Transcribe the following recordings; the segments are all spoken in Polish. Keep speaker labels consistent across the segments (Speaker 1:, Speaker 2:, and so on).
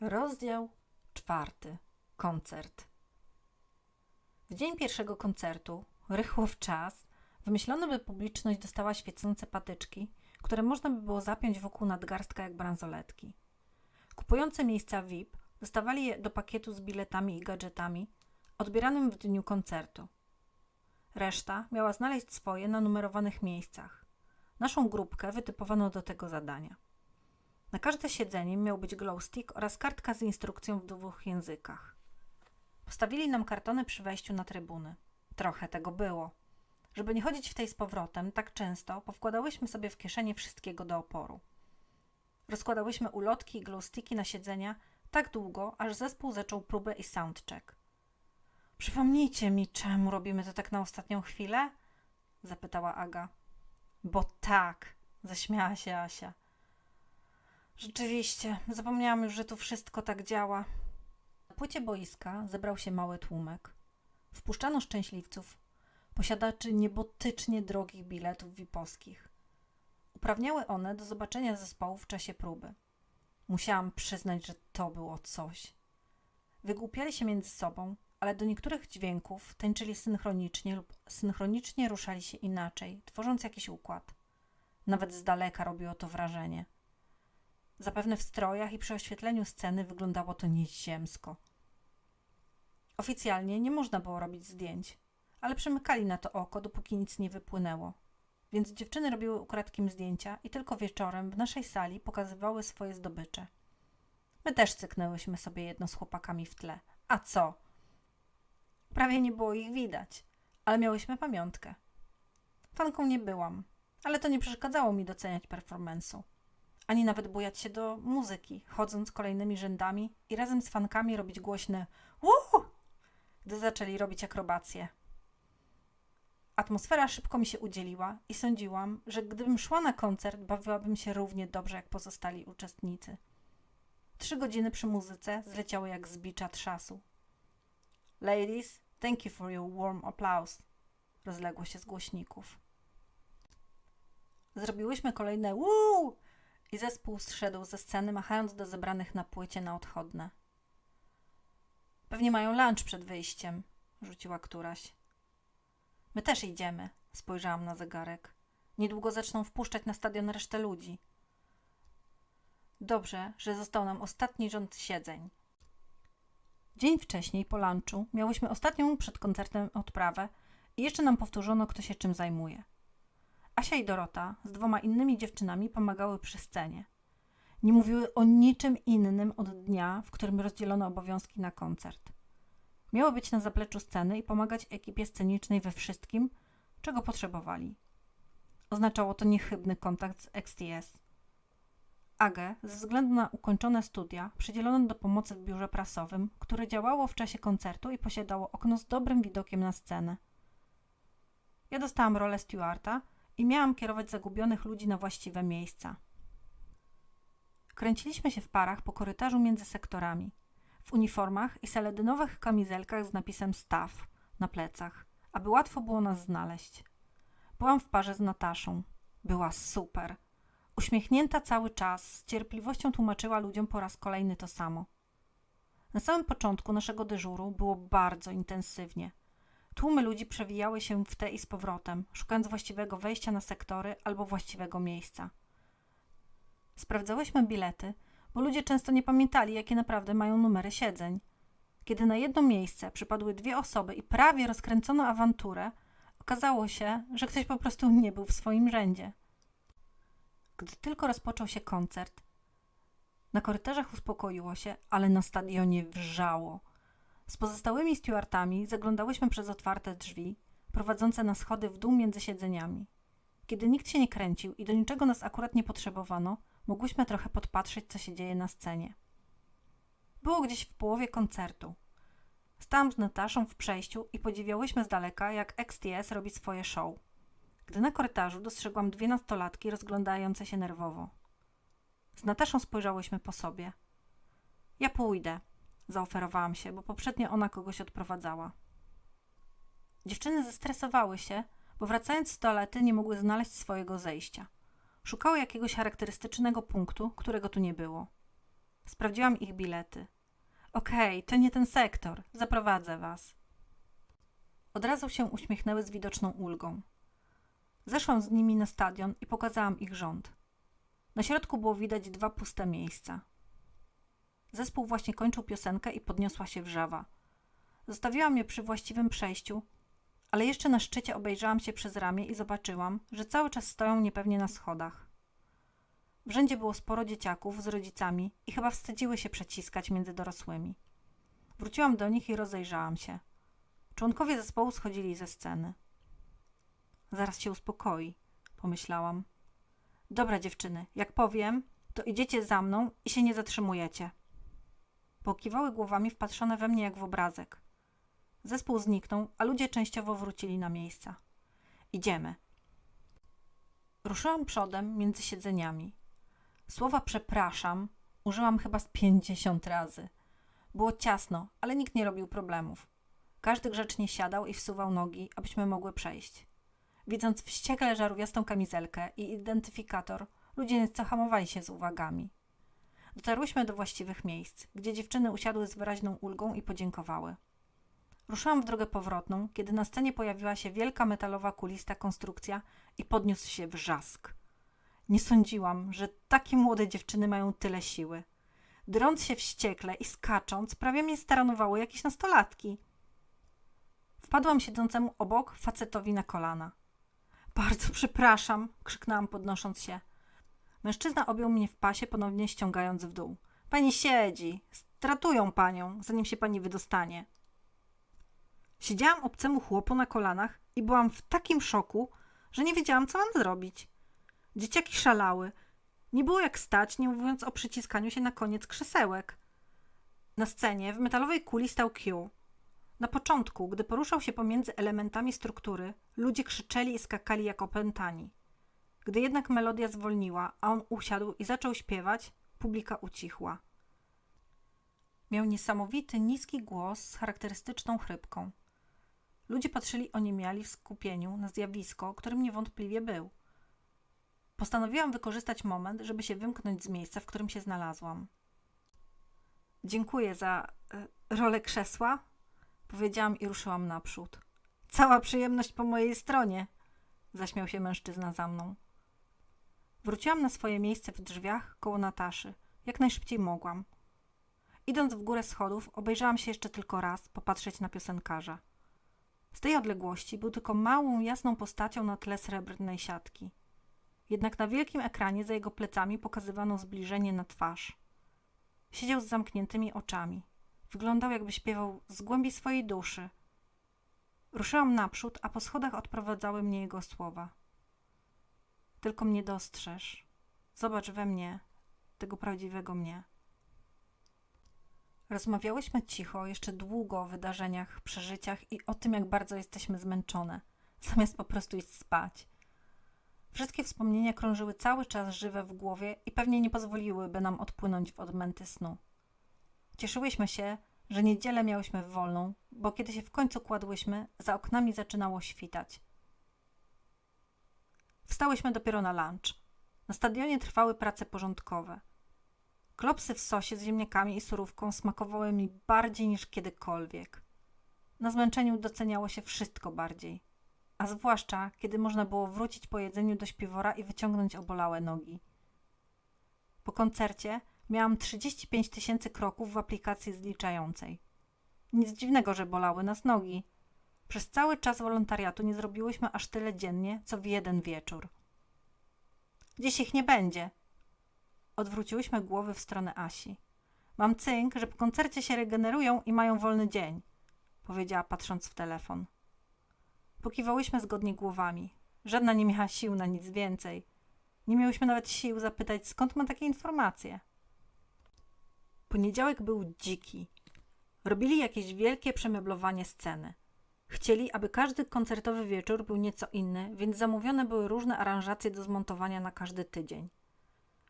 Speaker 1: Rozdział czwarty. Koncert. W dzień pierwszego koncertu, rychło w czas, wymyślono, by publiczność dostała świecące patyczki, które można by było zapiąć wokół nadgarstka jak bransoletki. Kupujące miejsca VIP dostawali je do pakietu z biletami i gadżetami, odbieranym w dniu koncertu. Reszta miała znaleźć swoje na numerowanych miejscach. Naszą grupkę wytypowano do tego zadania. Na każde siedzenie miał być glowstick oraz kartka z instrukcją w dwóch językach. Postawili nam kartony przy wejściu na trybuny. Trochę tego było. Żeby nie chodzić w tej z powrotem tak często, powkładałyśmy sobie w kieszenie wszystkiego do oporu. Rozkładałyśmy ulotki i glowsticki na siedzenia tak długo, aż zespół zaczął próbę i soundcheck. Przypomnijcie mi, czemu robimy to tak na ostatnią chwilę? zapytała Aga. Bo tak, zaśmiała się Asia. Rzeczywiście, zapomniałam już, że tu wszystko tak działa. Na płycie boiska zebrał się mały tłumek. Wpuszczano szczęśliwców, posiadaczy niebotycznie drogich biletów wipowskich. Uprawniały one do zobaczenia zespołu w czasie próby. Musiałam przyznać, że to było coś. Wygłupiali się między sobą, ale do niektórych dźwięków tańczyli synchronicznie lub synchronicznie ruszali się inaczej, tworząc jakiś układ. Nawet z daleka robiło to wrażenie. Zapewne w strojach i przy oświetleniu sceny wyglądało to nieziemsko. Oficjalnie nie można było robić zdjęć, ale przymykali na to oko, dopóki nic nie wypłynęło. Więc dziewczyny robiły ukradkiem zdjęcia i tylko wieczorem w naszej sali pokazywały swoje zdobycze. My też cyknęłyśmy sobie jedno z chłopakami w tle. A co? Prawie nie było ich widać, ale miałyśmy pamiątkę. Fanką nie byłam, ale to nie przeszkadzało mi doceniać performance'u ani nawet bujać się do muzyki, chodząc kolejnymi rzędami i razem z fankami robić głośne Woo! gdy zaczęli robić akrobacje. Atmosfera szybko mi się udzieliła i sądziłam, że gdybym szła na koncert, bawiłabym się równie dobrze jak pozostali uczestnicy. Trzy godziny przy muzyce zleciały jak z trzasu. Ladies, thank you for your warm applause. Rozległo się z głośników. Zrobiłyśmy kolejne woo! I zespół zszedł ze sceny, machając do zebranych na płycie na odchodne. Pewnie mają lunch przed wyjściem, rzuciła któraś. My też idziemy, spojrzałam na zegarek. Niedługo zaczną wpuszczać na stadion resztę ludzi. Dobrze, że został nam ostatni rząd siedzeń. Dzień wcześniej, po lunchu, miałyśmy ostatnią przed koncertem odprawę i jeszcze nam powtórzono, kto się czym zajmuje. Asia i Dorota z dwoma innymi dziewczynami pomagały przy scenie. Nie mówiły o niczym innym od dnia, w którym rozdzielono obowiązki na koncert. Miały być na zapleczu sceny i pomagać ekipie scenicznej we wszystkim, czego potrzebowali. Oznaczało to niechybny kontakt z XTS. Agę, ze względu na ukończone studia, przydzielono do pomocy w biurze prasowym, które działało w czasie koncertu i posiadało okno z dobrym widokiem na scenę. Ja dostałam rolę Stewarta, i miałam kierować zagubionych ludzi na właściwe miejsca. Kręciliśmy się w parach po korytarzu między sektorami, w uniformach i seledynowych kamizelkach z napisem staff na plecach, aby łatwo było nas znaleźć. Byłam w parze z Nataszą. Była super. Uśmiechnięta cały czas, z cierpliwością tłumaczyła ludziom po raz kolejny to samo. Na samym początku naszego dyżuru było bardzo intensywnie. Tłumy ludzi przewijały się w te i z powrotem, szukając właściwego wejścia na sektory albo właściwego miejsca. Sprawdzałyśmy bilety, bo ludzie często nie pamiętali, jakie naprawdę mają numery siedzeń. Kiedy na jedno miejsce przypadły dwie osoby i prawie rozkręcono awanturę, okazało się, że ktoś po prostu nie był w swoim rzędzie. Gdy tylko rozpoczął się koncert, na korytarzach uspokoiło się, ale na stadionie wrzało – z pozostałymi stewardami zaglądałyśmy przez otwarte drzwi, prowadzące na schody w dół między siedzeniami. Kiedy nikt się nie kręcił i do niczego nas akurat nie potrzebowano, mogłyśmy trochę podpatrzeć, co się dzieje na scenie. Było gdzieś w połowie koncertu. Stałam z Nataszą w przejściu i podziwiałyśmy z daleka, jak XTS robi swoje show. Gdy na korytarzu dostrzegłam dwie nastolatki rozglądające się nerwowo. Z Nataszą spojrzałyśmy po sobie. Ja pójdę, zaoferowałam się, bo poprzednio ona kogoś odprowadzała. Dziewczyny zestresowały się, bo wracając z toalety nie mogły znaleźć swojego zejścia. Szukały jakiegoś charakterystycznego punktu, którego tu nie było. Sprawdziłam ich bilety. Okej, to nie ten sektor. Zaprowadzę was. Od razu się uśmiechnęły z widoczną ulgą. Zeszłam z nimi na stadion i pokazałam ich rząd. Na środku było widać dwa puste miejsca. Zespół właśnie kończył piosenkę i podniosła się wrzawa. Zostawiłam je przy właściwym przejściu, ale jeszcze na szczycie obejrzałam się przez ramię i zobaczyłam, że cały czas stoją niepewnie na schodach. W rzędzie było sporo dzieciaków z rodzicami i chyba wstydziły się przeciskać między dorosłymi. Wróciłam do nich i rozejrzałam się. Członkowie zespołu schodzili ze sceny. Zaraz się uspokoi, pomyślałam. Dobra, dziewczyny, jak powiem, to idziecie za mną i się nie zatrzymujecie. Pokiwały głowami wpatrzone we mnie jak w obrazek. Zespół zniknął, a ludzie częściowo wrócili na miejsca. Idziemy. Ruszyłam przodem między siedzeniami. Słowa przepraszam użyłam chyba z pięćdziesiąt razy. Było ciasno, ale nikt nie robił problemów. Każdy grzecznie siadał i wsuwał nogi, abyśmy mogły przejść. Widząc wściekle żarówiastą kamizelkę i identyfikator, ludzie nieco hamowali się z uwagami. Dotarłyśmy do właściwych miejsc, gdzie dziewczyny usiadły z wyraźną ulgą i podziękowały. Ruszyłam w drogę powrotną, kiedy na scenie pojawiła się wielka metalowa kulista konstrukcja i podniósł się wrzask. Nie sądziłam, że takie młode dziewczyny mają tyle siły. Drąc się wściekle i skacząc, prawie mnie staranowały jakieś nastolatki. Wpadłam siedzącemu obok facetowi na kolana. Bardzo przepraszam, krzyknęłam podnosząc się. Mężczyzna objął mnie w pasie, ponownie ściągając w dół. Pani siedzi. Stratują panią, zanim się pani wydostanie. Siedziałam obcemu chłopu na kolanach i byłam w takim szoku, że nie wiedziałam, co mam zrobić. Dzieciaki szalały. Nie było jak stać, nie mówiąc o przyciskaniu się na koniec krzesełek. Na scenie w metalowej kuli stał Q. Na początku, gdy poruszał się pomiędzy elementami struktury, ludzie krzyczeli i skakali jak opętani. Gdy jednak melodia zwolniła, a on usiadł i zaczął śpiewać, publika ucichła. Miał niesamowity, niski głos z charakterystyczną chrypką. Ludzie patrzyli oniemiali w skupieniu na zjawisko, którym niewątpliwie był. Postanowiłam wykorzystać moment, żeby się wymknąć z miejsca, w którym się znalazłam. Dziękuję za y, rolę krzesła, powiedziałam i ruszyłam naprzód. Cała przyjemność po mojej stronie, zaśmiał się mężczyzna za mną. Wróciłam na swoje miejsce w drzwiach koło Nataszy, jak najszybciej mogłam. Idąc w górę schodów, obejrzałam się jeszcze tylko raz popatrzeć na piosenkarza. Z tej odległości był tylko małą, jasną postacią na tle srebrnej siatki. Jednak na wielkim ekranie za jego plecami pokazywano zbliżenie na twarz. Siedział z zamkniętymi oczami. Wyglądał, jakby śpiewał z głębi swojej duszy. Ruszyłam naprzód, a po schodach odprowadzały mnie jego słowa. Tylko mnie dostrzeż. Zobacz we mnie tego prawdziwego mnie. Rozmawiałyśmy cicho jeszcze długo o wydarzeniach, przeżyciach i o tym, jak bardzo jesteśmy zmęczone, zamiast po prostu iść spać. Wszystkie wspomnienia krążyły cały czas żywe w głowie i pewnie nie pozwoliłyby nam odpłynąć w odmęty snu. Cieszyłyśmy się, że niedzielę miałyśmy wolną, bo kiedy się w końcu kładłyśmy, za oknami zaczynało świtać. Wstałyśmy dopiero na lunch. Na stadionie trwały prace porządkowe. Klopsy w sosie z ziemniakami i surówką smakowały mi bardziej niż kiedykolwiek. Na zmęczeniu doceniało się wszystko bardziej. A zwłaszcza, kiedy można było wrócić po jedzeniu do śpiwora i wyciągnąć obolałe nogi. Po koncercie miałam 35 tysięcy kroków w aplikacji zliczającej. Nic dziwnego, że bolały nas nogi. Przez cały czas wolontariatu nie zrobiłyśmy aż tyle dziennie, co w jeden wieczór. Dziś ich nie będzie. Odwróciłyśmy głowy w stronę Asi. Mam cynk, że po koncercie się regenerują i mają wolny dzień, powiedziała patrząc w telefon. Pokiwałyśmy zgodnie głowami. Żadna nie miała sił na nic więcej. Nie miałyśmy nawet sił zapytać, skąd ma takie informacje. Poniedziałek był dziki. Robili jakieś wielkie przemeblowanie sceny. Chcieli, aby każdy koncertowy wieczór był nieco inny, więc zamówione były różne aranżacje do zmontowania na każdy tydzień.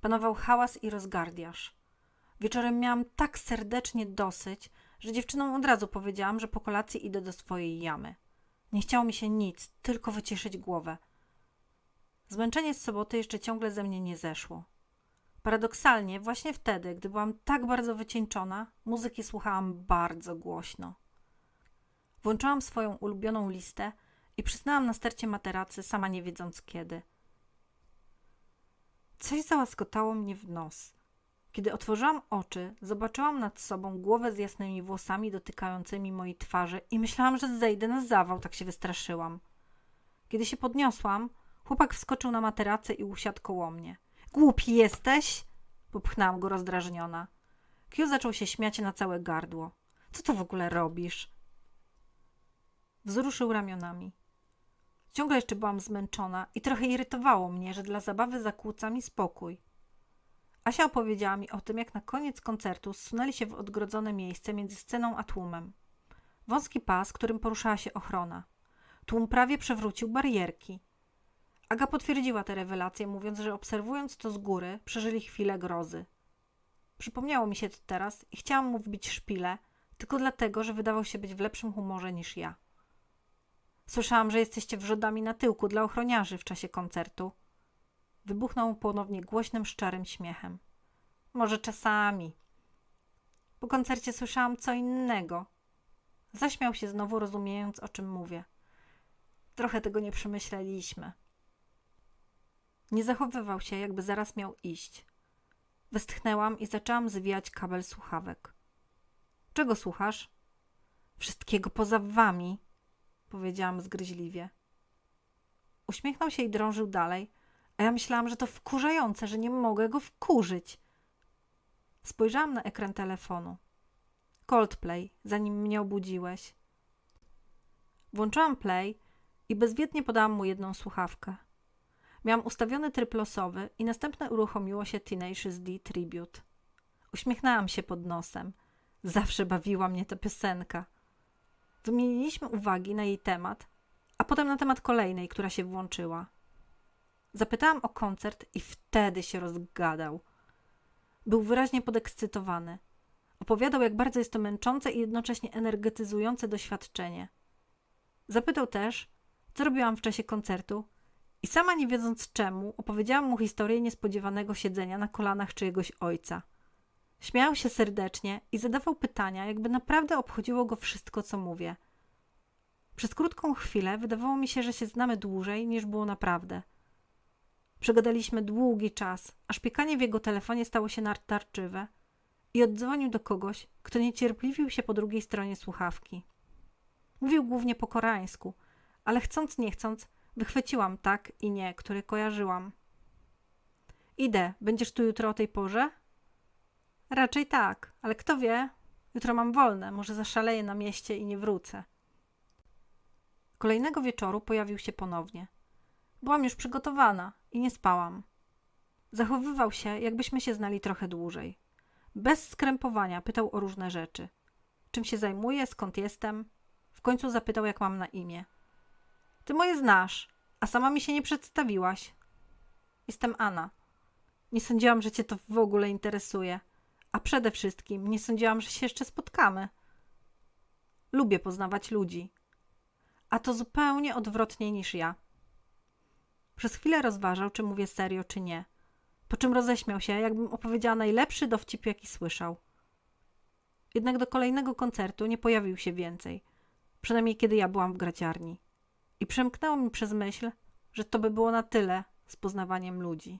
Speaker 1: Panował hałas i rozgardiaż. Wieczorem miałam tak serdecznie dosyć, że dziewczynom od razu powiedziałam, że po kolacji idę do swojej jamy. Nie chciało mi się nic, tylko wycieszyć głowę. Zmęczenie z soboty jeszcze ciągle ze mnie nie zeszło. Paradoksalnie, właśnie wtedy, gdy byłam tak bardzo wycieńczona, muzyki słuchałam bardzo głośno. Włączyłam swoją ulubioną listę i przysnęłam na stercie materacy, sama nie wiedząc kiedy. Coś załaskotało mnie w nos. Kiedy otworzyłam oczy, zobaczyłam nad sobą głowę z jasnymi włosami dotykającymi mojej twarzy i myślałam, że zejdę na zawał, tak się wystraszyłam. Kiedy się podniosłam, chłopak wskoczył na materacę i usiadł koło mnie. Głupi jesteś? Popchnęłam go rozdrażniona. Q zaczął się śmiać na całe gardło. Co to w ogóle robisz? Wzruszył ramionami. Ciągle jeszcze byłam zmęczona i trochę irytowało mnie, że dla zabawy zakłóca mi spokój. Asia opowiedziała mi o tym, jak na koniec koncertu zsunęli się w odgrodzone miejsce między sceną a tłumem. Wąski pas, którym poruszała się ochrona. Tłum prawie przewrócił barierki. Aga potwierdziła te rewelacje, mówiąc, że obserwując to z góry, przeżyli chwilę grozy. Przypomniało mi się to teraz i chciałam mu wbić szpilę, tylko dlatego, że wydawał się być w lepszym humorze niż ja. Słyszałam, że jesteście wrzodami na tyłku dla ochroniarzy w czasie koncertu. Wybuchnął ponownie głośnym, szczerym śmiechem. Może czasami. Po koncercie słyszałam co innego. Zaśmiał się znowu, rozumiejąc, o czym mówię. Trochę tego nie przemyśleliśmy. Nie zachowywał się, jakby zaraz miał iść. Westchnęłam i zaczęłam zwijać kabel słuchawek. Czego słuchasz? Wszystkiego poza wami, powiedziałam zgryźliwie. Uśmiechnął się i drążył dalej, a ja myślałam, że to wkurzające, że nie mogę go wkurzyć. Spojrzałam na ekran telefonu. Coldplay, zanim mnie obudziłeś. Włączyłam play i bezwiednie podałam mu jedną słuchawkę. Miałam ustawiony tryb losowy i następne uruchomiło się Tenacious D Tribute. Uśmiechnęłam się pod nosem. Zawsze bawiła mnie ta piosenka. Wymieniliśmy uwagi na jej temat, a potem na temat kolejnej, która się włączyła. Zapytałam o koncert i wtedy się rozgadał. Był wyraźnie podekscytowany. Opowiadał, jak bardzo jest to męczące i jednocześnie energetyzujące doświadczenie. Zapytał też, co robiłam w czasie koncertu i sama nie wiedząc czemu, opowiedziałam mu historię niespodziewanego siedzenia na kolanach czyjegoś ojca. Śmiał się serdecznie i zadawał pytania, jakby naprawdę obchodziło go wszystko, co mówię. Przez krótką chwilę wydawało mi się, że się znamy dłużej, niż było naprawdę. Przegadaliśmy długi czas, aż pikanie w jego telefonie stało się natarczywe i oddzwonił do kogoś, kto niecierpliwił się po drugiej stronie słuchawki. Mówił głównie po koreańsku, ale chcąc nie chcąc, wychwyciłam tak i nie, który kojarzyłam. Idę, będziesz tu jutro o tej porze? Raczej tak, ale kto wie? Jutro mam wolne, może zaszaleję na mieście i nie wrócę. Kolejnego wieczoru pojawił się ponownie. Byłam już przygotowana i nie spałam. Zachowywał się, jakbyśmy się znali trochę dłużej. Bez skrępowania pytał o różne rzeczy. Czym się zajmuję, skąd jestem? W końcu zapytał, jak mam na imię. Ty moje znasz, a sama mi się nie przedstawiłaś. Jestem Anna. Nie sądziłam, że cię to w ogóle interesuje. A przede wszystkim nie sądziłam, że się jeszcze spotkamy. Lubię poznawać ludzi. A to zupełnie odwrotnie niż ja. Przez chwilę rozważał, czy mówię serio, czy nie. Po czym roześmiał się, jakbym opowiedziała najlepszy dowcip, jaki słyszał. Jednak do kolejnego koncertu nie pojawił się więcej. Przynajmniej kiedy ja byłam w graciarni. I przemknęło mi przez myśl, że to by było na tyle z poznawaniem ludzi.